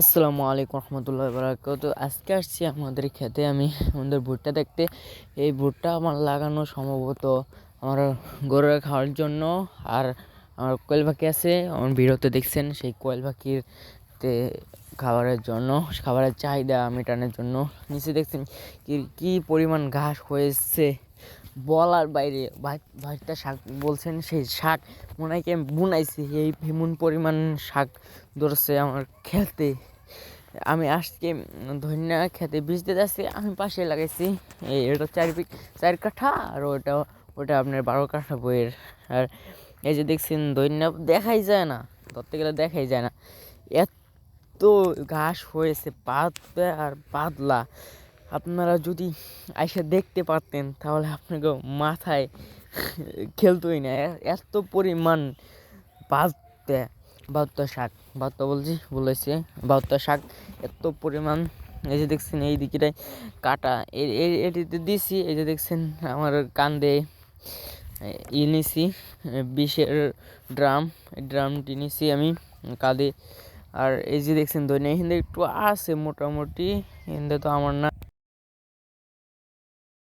আসসালামু আলাইকুম রহমতুল্লাহ বারাকাত আজকে আসছি আমাদের খেতে, আমি আমাদের ভুট্টা দেখতে। এই ভুট্টা আমার লাগানো সম্ভবত আমার গরুরা খাওয়ার জন্য। আর আমার কোয়েল পাখি আছে, আমার ভিডিওতে দেখছেন সেই কোয়েল পাখির খাবারের জন্য, খাবারের চাহিদা মেটানোর জন্য। নিচে দেখছেন কী পরিমাণ ঘাস হয়েছে। বলার বাইরে ভাইটা শাক বলছেন, সেই শাক মনে হয় আমি বুনাইছি, এই এমন পরিমাণ শাক ধরছে আমার খেতে। আমি আজকে ধন্যা খেতে বীজ দিতে যাচ্ছি আমি পাশে লাগাইছি, এই এটা চার চার কাঠা, আর ওটা ওটা আপনার বারো কাঠা বইয়ের। আর এই যে দেখছেন, ধন্যা দেখাই যায় না, ধরতে গেলে দেখাই যায় না। এত ঘাস হয়েছে পাত আর পাতলা। আপনারা যদি আইসা দেখতে পারতেন, তাহলে আপনাকে মাথায় খেলতোই না। এত পরিমাণ বাঁধতে বাহাত্তর শাক, বাহাত্তর বলছি বলেছে বাহাত্তর শাক, এত পরিমাণ। এই যে দেখছেন, এই দিকটায় কাটা এটিতে দিছি, এই যে দেখছেন, আমার কান্দে ই নিছি বিষের ড্রাম ড্রামটি নিছি আমি, কাঁধে। আর এই যে দেখছেন দৈনিক হিন্দে একটু আছে মোটামুটি হিন্দে তো আমার না